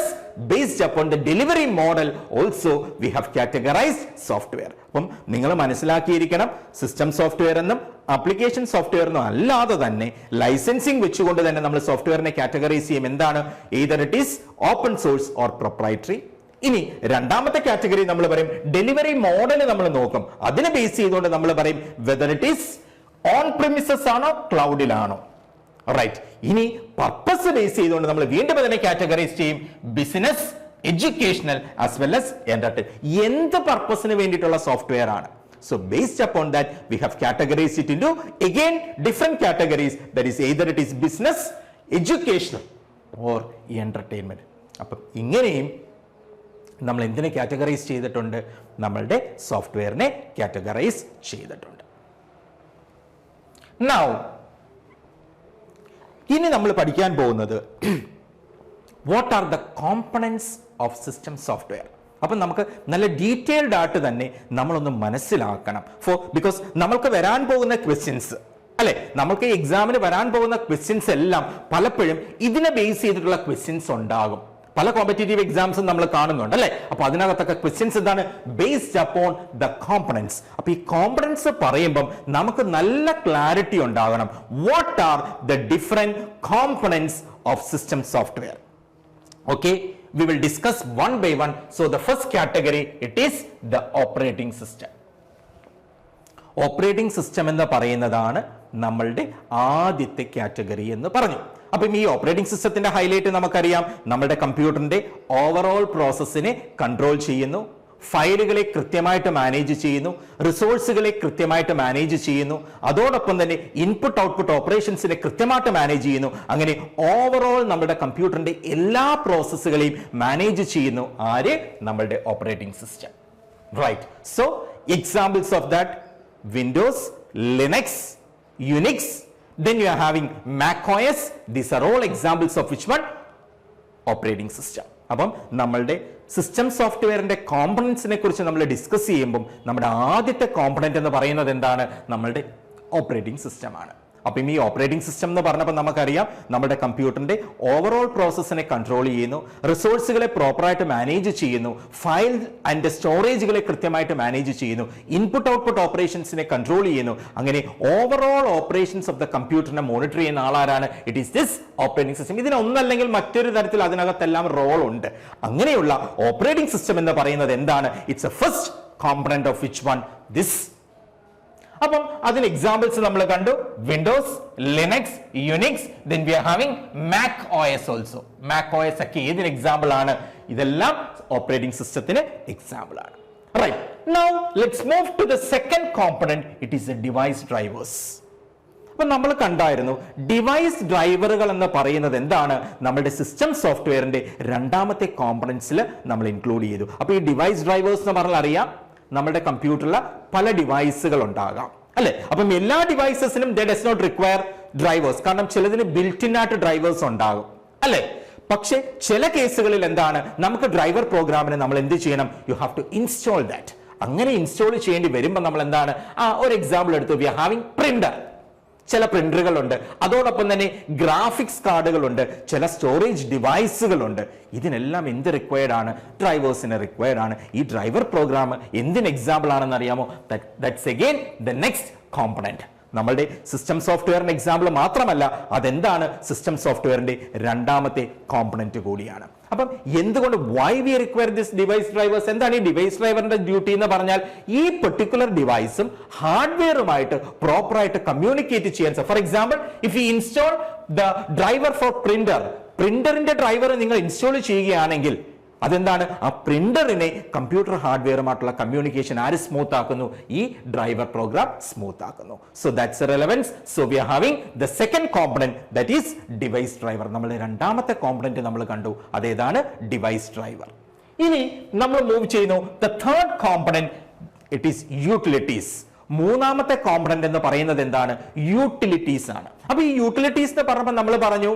based upon the delivery model also we have categorise software അപ്പം നിങ്ങൾ മനസ്സിലാക്കിയിരിക്കണം സിസ്റ്റം സോഫ്റ്റ്വെയർ എന്നും ആപ്ലിക്കേഷൻ സോഫ്റ്റ്വെയർ എന്നും അല്ലാതെ തന്നെ ലൈസൻസിങ് വെച്ചുകൊണ്ട് തന്നെ നമ്മൾ സോഫ്റ്റ്വെയറിനെ കാറ്റഗറൈസ് ചെയ്യും. എന്താണ്? Either it is open source or proprietary ഇനി രണ്ടാമത്തെ കാറ്റഗറി നമ്മൾ പറയും ഡെലിവറി മോഡൽ നമ്മൾ നോക്കും. അതിനെ ബേസ് ചെയ്തുകൊണ്ട് നമ്മൾ പറയും whether it is on premises ആണോ ക്ലൗഡിലാണോ റൈറ്റ് ഇനി പർപ്പസ് ബേസ് ചെയ്തുകൊണ്ട് നമ്മൾ വീണ്ടും അതിനെ കാറ്റഗറൈസ് ചെയ്യും. Business educational as well as entertain എന്ത് പർപ്പസിന് വേണ്ടിയിട്ടുള്ള സോഫ്റ്റ്വെയർ ആണ്. So based upon that, we have categorized it into again different categories. That is either it is business, educational or entertainment. അപ്പം ഇങ്ങനെയും നമ്മൾ എന്തിനെ കാറ്റഗറൈസ് ചെയ്തിട്ടുണ്ട്? നമ്മളുടെ സോഫ്റ്റ്വെയറിനെ കാറ്റഗറൈസ് ചെയ്തിട്ടുണ്ട്. നൗ ഇനി നമ്മൾ പഠിക്കാൻ പോകുന്നത് what are the components of system software അപ്പം നമുക്ക് നല്ല ഡീറ്റെയിൽഡ് ആയിട്ട് തന്നെ നമ്മളൊന്ന് മനസ്സിലാക്കണം. ഫോർ ബിക്കോസ് നമ്മൾക്ക് വരാൻ പോകുന്ന ക്വസ്റ്റ്യൻസ് അല്ലെ? നമുക്ക് എക്സാമിന് വരാൻ പോകുന്ന ക്വസ്റ്റ്യൻസ് എല്ലാം പലപ്പോഴും ഇതിനെ ബേസ് ചെയ്തിട്ടുള്ള ക്വസ്റ്റ്യൻസ് ഉണ്ടാകും. പല കോമ്പറ്റേറ്റീവ് എക്സാംസും നമ്മൾ കാണുന്നുണ്ട് അല്ലെ? അപ്പൊ അതിനകത്തൊക്കെ ക്വസ്റ്റ്യൻസ് എന്താണ്? ബേസ്ഡ് അപ്പോൺ ദ കോമ്പണൻസ് അപ്പൊ ഈ കോമ്പണൻസ് പറയുമ്പം നമുക്ക് നല്ല ക്ലാരിറ്റി ഉണ്ടാകണം. What are the different components of system software okay we will discuss one by one so the first category it is the operating system operating system എന്ന് പറയുന്നതാണ് നമ്മളുടെ ആദ്യത്തെ കാറ്റഗറി എന്ന് പറഞ്ഞു. അപ്പം ഈ ഓപ്പറേറ്റിംഗ് സിസ്റ്റത്തിന്റെ ഹൈലൈറ്റ് നമുക്കറിയാം. നമ്മുടെ കമ്പ്യൂട്ടറിന്റെ ഓവറോൾ പ്രോസസ്സിനെ കൺട്രോൾ ചെയ്യുന്നു. ഫയലുകളെ കൃത്യമായിട്ട് മാനേജ് ചെയ്യുന്നു. റിസോഴ്സുകളെ കൃത്യമായിട്ട് മാനേജ് ചെയ്യുന്നു. അതോടൊപ്പം തന്നെ ഇൻപുട്ട് ഔട്ട്പുട്ട് ഓപ്പറേഷൻസിനെ കൃത്യമായിട്ട് മാനേജ് ചെയ്യുന്നു. അങ്ങനെ ഓവറോൾ നമ്മുടെ കമ്പ്യൂട്ടറിന്റെ എല്ലാ പ്രോസസ്സുകളെയും മാനേജ് ചെയ്യുന്നു. ആര്? നമ്മളുടെ operating system right so examples of that Windows Linux Unix then you are having mac os these are all examples of which one? Operating system അപ്പം നമ്മളുടെ സിസ്റ്റം സോഫ്റ്റ്വെയറിന്റെ കോമ്പണൻസിനെ കുറിച്ച് നമ്മൾ ഡിസ്കസ് ചെയ്യുമ്പം നമ്മുടെ ആദ്യത്തെ കോമ്പണന്റ് എന്ന് പറയുന്നത് എന്താണ്? നമ്മളുടെ ഓപ്പറേറ്റിംഗ് സിസ്റ്റമാണ് അപ്പം ഈ ഓപ്പറേറ്റിംഗ് സിസ്റ്റം എന്ന് പറഞ്ഞപ്പോൾ നമുക്കറിയാം നമ്മുടെ കമ്പ്യൂട്ടറിന്റെ ഓവറോൾ പ്രോസസ്സിനെ കൺട്രോൾ ചെയ്യുന്നു റിസോഴ്സുകളെ പ്രോപ്പറായിട്ട് മാനേജ് ചെയ്യുന്നു ഫയൽ ആൻഡ് സ്റ്റോറേജുകളെ കൃത്യമായിട്ട് മാനേജ് ചെയ്യുന്നു ഇൻപുട്ട് ഔട്ട്പുട്ട് ഓപ്പറേഷൻസിനെ കൺട്രോൾ ചെയ്യുന്നു. അങ്ങനെ ഓവറോൾ ഓപ്പറേഷൻസ് ഓഫ് ദ കമ്പ്യൂട്ടറിനെ മോണിറ്റർ ചെയ്യുന്ന ആളാരാണ്? It is this operating system ഇതിനൊന്നല്ലെങ്കിൽ മറ്റൊരു തരത്തിൽ അതിനകത്തെല്ലാം റോൾ ഉണ്ട്. അങ്ങനെയുള്ള ഓപ്പറേറ്റിംഗ് സിസ്റ്റം എന്ന് പറയുന്നത് എന്താണ്? It's a first component of which one this അപ്പം അതിന് എക്സാമ്പിൾസ് നമ്മൾ കണ്ടു. Windows Linux Unix then we are having Mac O S also Mac O S ഒക്കെ ഏതിന് എക്സാമ്പിൾ ആണ്? ഇതെല്ലാം ഓപ്പറേറ്റിംഗ് സിസ്റ്റത്തിന് എക്സാമ്പിൾ ആണ്. Right now let's move to the second component it is a device drivers അപ്പൊ നമ്മൾ കണ്ടായിരുന്നു ഡിവൈസ് ഡ്രൈവറുകൾ എന്ന് പറയുന്നത് എന്താണ്? നമ്മുടെ സിസ്റ്റം സോഫ്റ്റ്വെയറിന്റെ രണ്ടാമത്തെ കോമ്പണൻസിൽ നമ്മൾ ഇൻക്ലൂഡ് ചെയ്തു. അപ്പൊ ഈ ഡിവൈസ് ഡ്രൈവേഴ്സ് എന്ന് പറഞ്ഞാൽ അറിയാം? നമ്മുടെ കമ്പ്യൂട്ടറിൽ പല ഡിവൈസുകൾ ഉണ്ടാകാം അല്ലെ? അപ്പം എല്ലാ ഡിവൈസസിനും the does not require drivers കാരണം ചിലതിന് ബിൽറ്റിൻ ആയിട്ട് ഡ്രൈവേഴ്സ് ഉണ്ടാകും. അല്ലെ? പക്ഷെ ചില കേസുകളിൽ എന്താണ്? നമുക്ക് ഡ്രൈവർ പ്രോഗ്രാമിന് നമ്മൾ എന്ത് ചെയ്യണം? You have to install that അങ്ങനെ ഇൻസ്റ്റാൾ ചെയ്യേണ്ടി വരുമ്പോൾ നമ്മൾ എന്താണ്? ആ ഒരു എക്സാമ്പിൾ എടുത്തു. വി ആർ ഹാവിംഗ് പ്രിന്റർ ചില പ്രിന്ററുകളുണ്ട്. അതോടൊപ്പം തന്നെ ഗ്രാഫിക്സ് കാർഡുകളുണ്ട്. ചില സ്റ്റോറേജ് ഡിവൈസുകളുണ്ട്. ഇതിനെല്ലാം എന്ത് റിക്വയർഡ് ആണ്? ഡ്രൈവേഴ്സിന് റിക്വയർഡ് ആണ്. ഈ ഡ്രൈവർ പ്രോഗ്രാം എന്തിന് എക്സാമ്പിൾ ആണെന്ന് അറിയാമോ? That's again the next component നമ്മളുടെ സിസ്റ്റം സോഫ്റ്റ്വെയറിന്റെ എക്സാമ്പിൾ മാത്രമല്ല അതെന്താണ് സിസ്റ്റം സോഫ്റ്റ്വെയറിന്റെ രണ്ടാമത്തെ കോമ്പണന്റ് കൂടിയാണ്. അപ്പം എന്തുകൊണ്ട് why we require this device drivers എന്താണ് ഈ ഡിവൈസ് ഡ്രൈവറിന്റെ ഡ്യൂട്ടി എന്ന് പറഞ്ഞാൽ ഈ പെർട്ടിക്കുലർ ഡിവൈസും ഹാർഡ്വെയറുമായിട്ട് പ്രോപ്പറായിട്ട് കമ്മ്യൂണിക്കേറ്റ് ചെയ്യാൻ. For example if you install the driver for printer പ്രിന്ററിന്റെ driver നിങ്ങൾ ഇൻസ്റ്റാൾ ചെയ്യുകയാണെങ്കിൽ അതെന്താണ്? ആ പ്രിന്ററിനെ കമ്പ്യൂട്ടർ ഹാർഡ്വെയറുമായിട്ടുള്ള കമ്മ്യൂണിക്കേഷൻ ആര് സ്മൂത്ത് ആക്കുന്നു? ഈ ഡ്രൈവർ പ്രോഗ്രാം സ്മൂത്ത് ആക്കുന്നു. So that's relevance so we are having the second component that is device driver നമ്മൾ രണ്ടാമത്തെ കോമ്പണന്റ് നമ്മൾ കണ്ടു. അതേതാണ് ഡിവൈസ് ഡ്രൈവർ ഇനി നമ്മൾ മൂവ് ചെയ്യുന്നു. The third component it is utilities മൂന്നാമത്തെ കോമ്പണന്റ് എന്ന് പറയുന്നത് എന്താണ്? യൂട്ടിലിറ്റീസ് ആണ്. അപ്പൊ ഈ യൂട്ടിലിറ്റീസ് എന്ന് പറഞ്ഞപ്പോൾ നമ്മൾ പറഞ്ഞു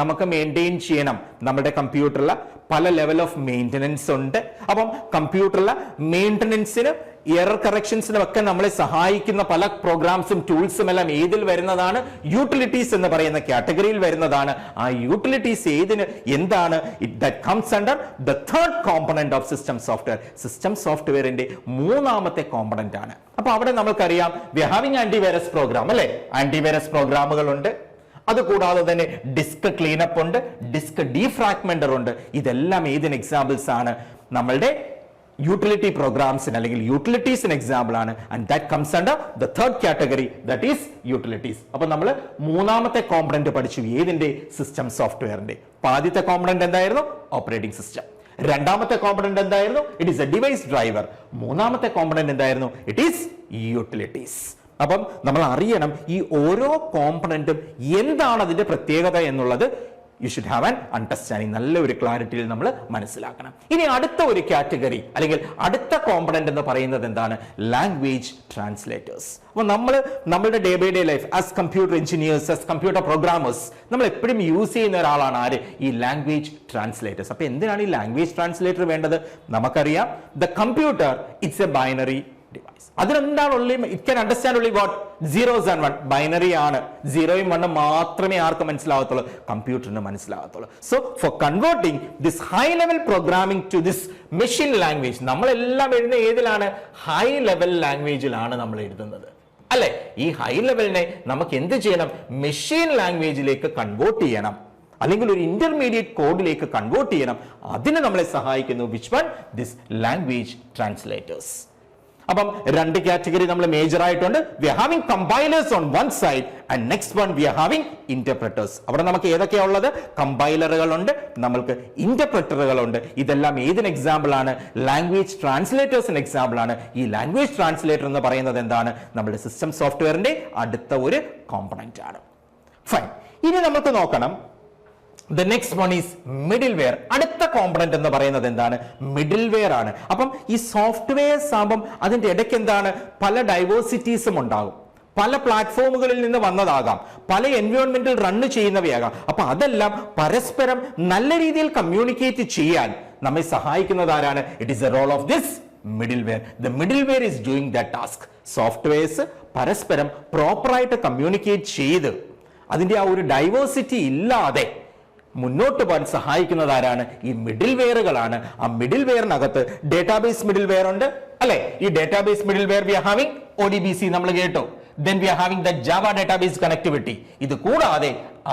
നമുക്ക് മെയിന്റെയിൻ ചെയ്യണം. നമ്മുടെ കമ്പ്യൂട്ടറിൽ പല ലെവൽ ഓഫ് മെയിന്റനൻസ് ഉണ്ട്. അപ്പം കമ്പ്യൂട്ടറിലെ മെയിന്റനൻസിന് എറർ കറക്ഷൻസിനും ഒക്കെ നമ്മളെ സഹായിക്കുന്ന പല പ്രോഗ്രാംസും ടൂൾസും എല്ലാം ഏതിൽ വരുന്നതാണ്? യൂട്ടിലിറ്റീസ് എന്ന് പറയുന്ന കാറ്റഗറിയിൽ വരുന്നതാണ്. ആ യൂട്ടിലിറ്റീസ് ഏതിന്? എന്താണ്? It that comes under the third component of system software system സോഫ്റ്റ്വെയറിന്റെ മൂന്നാമത്തെ കോമ്പണന്റ് ആണ്. അപ്പൊ അവിടെ നമുക്കറിയാം വി ഹാവിംഗ് ആന്റിവൈറസ് പ്രോഗ്രാം അല്ലെ? ആന്റിവൈറസ് പ്രോഗ്രാമുകളുണ്ട് അതുകൂടാതെ തന്നെ ഡിസ്ക് ക്ലീനപ്പ് ഉണ്ട് ഡിസ്ക് ഡീഫ്രാഗ്മെന്റർ ഉണ്ട്. ഇതെല്ലാം ഏതിന് എക്സാമ്പിൾസ് ആണ്. നമ്മളുടെ യൂട്ടിലിറ്റി പ്രോഗ്രാംസിന് അല്ലെങ്കിൽ യൂട്ടിലിറ്റീസിന് എക്സാമ്പിൾ ആണ്. And that comes under the third category that is utilities അപ്പൊ നമ്മൾ മൂന്നാമത്തെ കോമ്പണന്റ് പഠിച്ചു ഏതിന്റെ? സിസ്റ്റം സോഫ്റ്റ്വെയറിന്റെ അപ്പൊ ആദ്യത്തെ കോമ്പണന്റ് എന്തായിരുന്നു? ഓപ്പറേറ്റിംഗ് സിസ്റ്റം രണ്ടാമത്തെ കോമ്പണന്റ് എന്തായിരുന്നു? It is a device driver മൂന്നാമത്തെ കോമ്പണന്റ് എന്തായിരുന്നു? ഇറ്റ് ഈസ് യൂട്ടിലിറ്റീസ് അപ്പം നമ്മൾ അറിയണം ഈ ഓരോ കോമ്പണന്റും എന്താണ് അതിന്റെ പ്രത്യേകത എന്നുള്ളത്. You should have an understanding നല്ല ഒരു ക്ലാരിറ്റിയിൽ നമ്മൾ മനസ്സിലാക്കണം. ഇനി അടുത്ത ഒരു കാറ്റഗറി അല്ലെങ്കിൽ അടുത്ത കോമ്പണന്റ് എന്ന് പറയുന്നത് എന്താണ്? ലാംഗ്വേജ് ട്രാൻസ്ലേറ്റേഴ്സ് അപ്പോൾ നമ്മൾ നമ്മളുടെ day by day life as computer engineers as computer programmers നമ്മൾ എപ്പോഴും യൂസ് ചെയ്യുന്ന ഒരാളാണ് ആര്? ഈ ലാംഗ്വേജ് ട്രാൻസ്ലേറ്റേഴ്സ് അപ്പോൾ എന്തിനാണ് ഈ ലാംഗ്വേജ് ട്രാൻസ്ലേറ്റർ വേണ്ടത്? നമുക്കറിയാം the computer it's a binary അതിനെന്താണ് only it can understand only what zeros and one binary ആണ് സീറോയും വണ്ണും മാത്രമേ ആർക്ക് മനസ്സിലാകത്തുള്ളൂ കമ്പ്യൂട്ടറിന് മനസ്സിലാകത്തുള്ളൂ so for converting this high level programming to this machine language നമ്മളെല്ലാം എഴുതുന്ന ഏതിലാണ്? ഹൈ ലെവൽ ലാംഗ്വേജിലാണ് നമ്മൾ എഴുതുന്നത്. അല്ലെ? ഈ ഹൈ ലെവലിനെ നമുക്ക് എന്ത് ചെയ്യണം? മെഷീൻ ലാംഗ്വേജിലേക്ക് കൺവേർട്ട് ചെയ്യണം. അല്ലെങ്കിൽ ഒരു ഇന്റർമീഡിയറ്റ് കോഡിലേക്ക് കൺവേർട്ട് ചെയ്യണം. അതിന് നമ്മളെ സഹായിക്കുന്നു. Which one this language translators അപ്പം രണ്ട് കാറ്റഗറി നമ്മൾ മേജർ ആയിട്ടുണ്ട്. We are having compilers on one side and next one we are having interpreters അവിടെ നമുക്ക് ഏതൊക്കെയാ ഉള്ളത്? കമ്പൈലറുകളുണ്ട് നമ്മൾക്ക് ഇന്റർപ്രറ്ററുകളുണ്ട് ഇതെല്ലാം ഏതിന് എക്സാമ്പിൾ ആണ്? ലാംഗ്വേജ് ട്രാൻസ്ലേറ്റേഴ്സിന് എക്സാമ്പിൾ ആണ്. ഈ ലാംഗ്വേജ് ട്രാൻസ്ലേറ്റർ എന്ന് പറയുന്നത് എന്താണ്? നമ്മുടെ സിസ്റ്റം സോഫ്റ്റ്വെയറിന്റെ അടുത്ത ഒരു കോമ്പണന്റ് ആണ്. ഫൈൻ ഇനി നമുക്ക് നോക്കണം. The next one is middleware അടുത്ത കോമ്പണന്റ് എന്ന് പറയുന്നത് എന്താണ്? മിഡിൽ വെയർ ആണ്. അപ്പം ഈ സോഫ്റ്റ്വെയർസ് ആകുമ്പം അതിന്റെ ഇടയ്ക്ക് എന്താണ്? പല ഡൈവേഴ്സിറ്റീസും ഉണ്ടാകും. പല പ്ലാറ്റ്ഫോമുകളിൽ നിന്ന് വന്നതാകാം. പല എൻവയോൺമെന്റിൽ റണ്ണ് ചെയ്യുന്നവയാകാം. അപ്പൊ അതെല്ലാം പരസ്പരം നല്ല രീതിയിൽ കമ്മ്യൂണിക്കേറ്റ് ചെയ്യാൻ നമ്മെ സഹായിക്കുന്നത് ആരാണ്? It is a role of this middleware the middleware is doing the task softwares പരസ്പരം പ്രോപ്പറായിട്ട് കമ്മ്യൂണിക്കേറ്റ് ചെയ്ത് അതിന്റെ ആ ഒരു ഡൈവേഴ്സിറ്റി ഇല്ലാതെ മുന്നോട്ട് പോകാൻ സഹായിക്കുന്നത് ആരാണ് ഈ മിഡിൽ വെയറുകളാണ് ആ മിഡിൽ വെയറിനകത്ത് ഡേറ്റാബേസ് മിഡിൽ വെയർ ഉണ്ട്. അല്ലെ? ഈ database middleware we are having O D B C നമ്മൾ കേട്ടോ. Then we are having the Java database connectivity ഇത് കൂടാതെ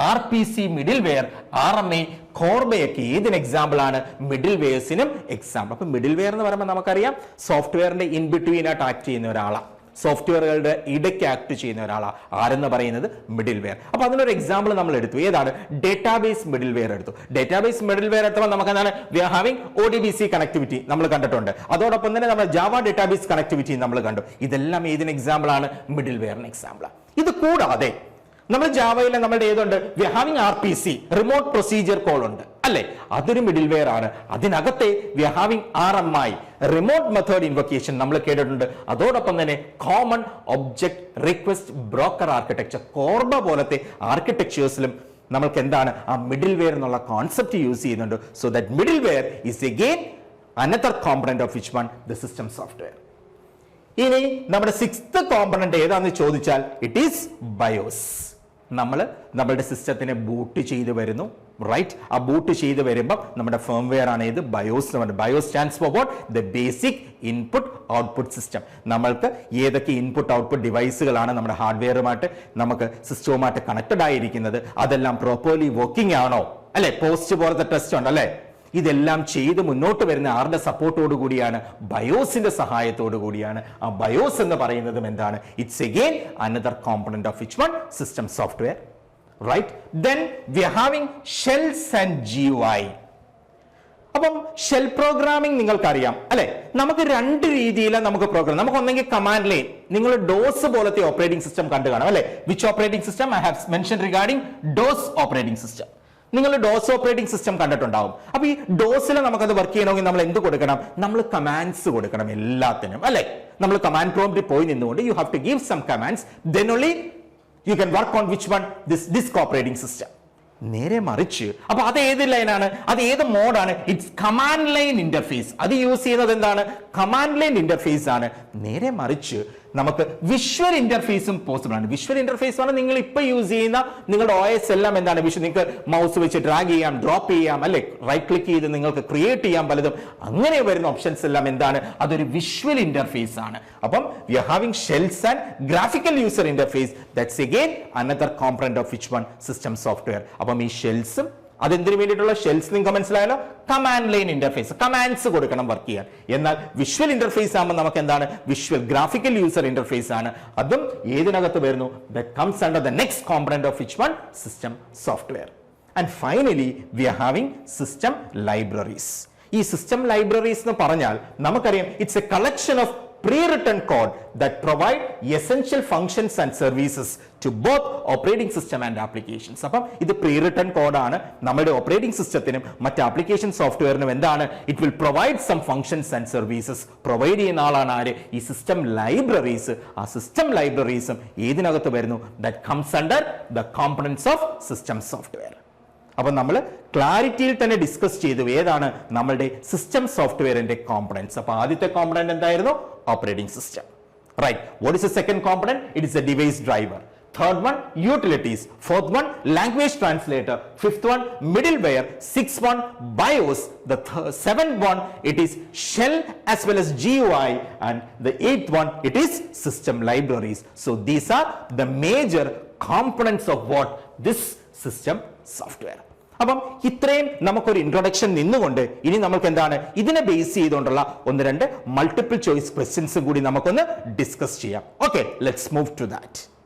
R P C middleware R M A കോർബയൊക്കെ ഏതിന് എക്സാമ്പിൾ ആണ്? മിഡിൽ വെയർസിനും എക്സാമ്പിൾ അപ്പൊ മിഡിൽ വെയർ എന്ന് പറയുമ്പോൾ നമുക്കറിയാം സോഫ്റ്റ്വെയറിന്റെ ഇൻ ബിറ്റ്വീൻ ആയിട്ട് ആക്ട് ചെയ്യുന്ന ഒരാളാണ് സോഫ്റ്റ്വെയറുകളുടെ ഇടയ്ക്ക് ആക്ട് ചെയ്യുന്ന ഒരാളാണ് ആരെന്ന് പറയുന്നത്? മിഡിൽ വെയർ അപ്പൊ അതിനൊരു എക്സാമ്പിൾ നമ്മൾ എടുത്തു. ഏതാണ്? ഡേറ്റാബേസ് മിഡിൽ വെയർ എടുത്തു. ഡേറ്റാബേസ് മിഡിൽ വെയർ എത്തുമ്പോൾ നമുക്ക് എന്താണ് we are having O D B C connectivity നമ്മൾ കണ്ടിട്ടുണ്ട്. അതോടൊപ്പം തന്നെ നമ്മൾ ജാവ ഡേറ്റാബേസ് കണക്ടിവിറ്റി നമ്മൾ കണ്ടു. ഇതെല്ലാം ഏതിന് എക്സാമ്പിൾ ആണ്? മിഡിൽ വെയറിന് എക്സാമ്പിൾ ഇത് കൂടാതെ നമ്മൾ ജാവയിൽ നമ്മുടെ ഏതുണ്ട്? We having R P C remote procedure call ഉണ്ട്. അല്ലെ? അതൊരു മിഡിൽ വെയർ ആണ്. അതിനകത്തെ we having R M I remote method invocation നമ്മൾ കേട്ടിട്ടുണ്ട്. അതോടൊപ്പം തന്നെ common object request broker architecture CORBA പോലത്തെ ആർക്കിടെക്ചേഴ്സിലും നമ്മൾക്ക് എന്താണ്? ആ മിഡിൽ വെയർ എന്നുള്ള കോൺസെപ്റ്റ് യൂസ് ചെയ്യുന്നുണ്ട്. So that middleware is again another component of which one the system software ഇനി നമ്മുടെ സിക്സ്ത് കോമ്പണന്റ് ഏതാണെന്ന് ചോദിച്ചാൽ ഇറ്റ് ഈസ് ബയോസ് നമ്മൾ നമ്മളുടെ സിസ്റ്റത്തിനെ ബൂട്ട് ചെയ്ത് വരുന്നു. റൈറ്റ് ആ ബൂട്ട് ചെയ്ത് വരുമ്പോൾ നമ്മുടെ ഫേംവെയർ ആണ് ഇത് BIOS BIOS stands for what the basic input output system നമ്മൾക്ക് ഏതൊക്കെ ഇൻപുട്ട് ഔട്ട്പുട്ട് ഡിവൈസുകളാണ് നമ്മുടെ ഹാർഡ്വെയറുമായിട്ട് നമുക്ക് സിസ്റ്റവുമായിട്ട് കണക്റ്റഡ് ആയിരിക്കുന്നത്? അതെല്ലാം പ്രോപ്പർലി വർക്കിംഗ് ആണോ? അല്ലെ? പോസ്റ്റ് പോലത്തെ ടെസ്റ്റ് ഉണ്ട് അല്ലെ? ഇതെല്ലാം ചെയ്ത് മുന്നോട്ട് വരുന്ന ആരുടെ സപ്പോർട്ടോടു കൂടിയാണ്? ബയോസിന്റെ സഹായത്തോടു കൂടിയാണ്. ആ ബയോസ് എന്ന് പറയുന്നതും എന്താണ്? It's again another component of each one system software right then we are having shells and G I അപ്പം ഷെൽ പ്രോഗ്രാമിംഗ് നിങ്ങൾക്കറിയാം അല്ലെ? നമുക്ക് രണ്ട് രീതിയിൽ നമുക്ക് പ്രോഗ്രാം നമുക്ക് ഒന്നെങ്കിൽ കമാൻഡ് ലൈൻ നിങ്ങൾ ഡോസ് പോലത്തെ ഓപ്പറേറ്റിംഗ് സിസ്റ്റം കണ്ടു കാണാം അല്ലെ? Which operating system I have mention regarding DOS operating system നിങ്ങൾ ഡോസ് ഓപ്പറേറ്റിംഗ് സിസ്റ്റം കണ്ടിട്ടുണ്ടാവും. അപ്പൊ ഈ ഡോസിൽ നമുക്കത് വർക്ക് ചെയ്യണമെങ്കിൽ നമ്മൾ എന്ത് കൊടുക്കണം? നമ്മൾ കമാൻഡ്സ് കൊടുക്കണം എല്ലാത്തിനും അല്ലെ? നമ്മൾ കമാൻഡ് പ്രോംപ്റ്റിൽ പോയി നിന്നുകൊണ്ട് you have to give some commands then only you can work on which one this disk operating system നേരെ മറിച്ച്. അപ്പൊ അത് ഏത് ലൈനാണ് അത് ഏത് മോഡാണ് ഇറ്റ്സ് കമാൻഡ് ലൈൻ ഇന്റർഫേസ് അത് യൂസ് ചെയ്യുന്നത് എന്താണ്? കമാൻഡ് ലൈൻ ഇന്റർഫേസ് ആണ്. നേരെ മറിച്ച് നമുക്ക് വിഷ്വൽ ഇന്റർഫേസും പോസിബിൾ ആണ്. വിഷ്വൽ ഇന്റർഫേസ് ആണ് നിങ്ങൾ ഇപ്പൊ യൂസ് ചെയ്യുന്ന നിങ്ങളുടെ ഒ എസ് എല്ലാം എന്താണ്? വിഷ്വൽ നിങ്ങൾക്ക് മൗസ് വെച്ച് ഡ്രാഗ് ചെയ്യാം ഡ്രോപ്പ് ചെയ്യാം അല്ലെ? റൈറ്റ് ക്ലിക്ക് ചെയ്ത് നിങ്ങൾക്ക് ക്രിയേറ്റ് ചെയ്യാൻ പലതും. അങ്ങനെ വരുന്ന ഓപ്ഷൻസ് എല്ലാം എന്താണ്? അതൊരു വിഷ്വൽ ഇന്റർഫേസ് ആണ്. അപ്പം we are having shells and graphical user interface that's again another component of which one system software അപ്പം ഈ ഷെൽസും അതെന്തിനു വേണ്ടിയിട്ടുള്ള? ഷെൽസ് നിങ്ങൾക്ക് മനസ്സിലായാലോ കമാൻഡ് ലൈൻ ഇന്റർഫേസ് കമാൻഡ്സ് കൊടുക്കണം വർക്ക് ചെയ്യാൻ. എന്നാൽ വിഷ്വൽ ഇന്റർഫേസ് ആകുമ്പോൾ നമുക്ക് എന്താണ്? വിഷ്വൽ ഗ്രാഫിക്കൽ യൂസർ ഇന്റർഫേസ് ആണ്. അതും ഏതിനകത്ത് വരുന്നു? The comes under the next component of which one system software and finally we are having system libraries ഈ സിസ്റ്റം ലൈബ്രറീസ് എന്ന് പറഞ്ഞാൽ നമുക്കറിയാം it's a collection of pre-written code that provide essential functions and services to both operating system and applications. അപ്പം ഇത് pre-written കോഡാണ് നമ്മുടെ operating സിസ്റ്റത്തിനും മറ്റ് application സോഫ്റ്റ്വെയറിനും എന്താണ്? It will provide some functions and services provide ചെയ്യുന്ന ആളാണ് ആര്? ഈ സിസ്റ്റം ലൈബ്രറീസ് ആ സിസ്റ്റം ലൈബ്രറീസും ഏതിനകത്ത് വരുന്നു? That comes under the components of system software അപ്പം നമ്മൾ ക്ലാരിറ്റിയിൽ തന്നെ ഡിസ്കസ് ചെയ്തു ഏതാണ് നമ്മളുടെ സിസ്റ്റം സോഫ്റ്റ്വെയറിന്റെ കോമ്പണൻസ് അപ്പൊ ആദ്യത്തെ കോമ്പണന്റ് എന്തായിരുന്നു? Operating system right what is a second component it is a device driver third one utilities fourth one language translator fifth one middleware six one BIOS the seven one it is shell as well as G U I and the eighth one it is system libraries so these are the major components of what this system software അപ്പം ഇത്രയും നമുക്കൊരു introduction നിന്നുകൊണ്ട് ഇനി നമുക്ക് എന്താണ് ഇതിനെ base ചെയ്തുകൊണ്ടുള്ള ഒന്ന് രണ്ട് മൾട്ടിപ്പിൾ ചോയ്സ് ക്വസ്റ്റ്യൻസും കൂടി നമുക്കൊന്ന് ഡിസ്കസ് ചെയ്യാം. Okay let's move to that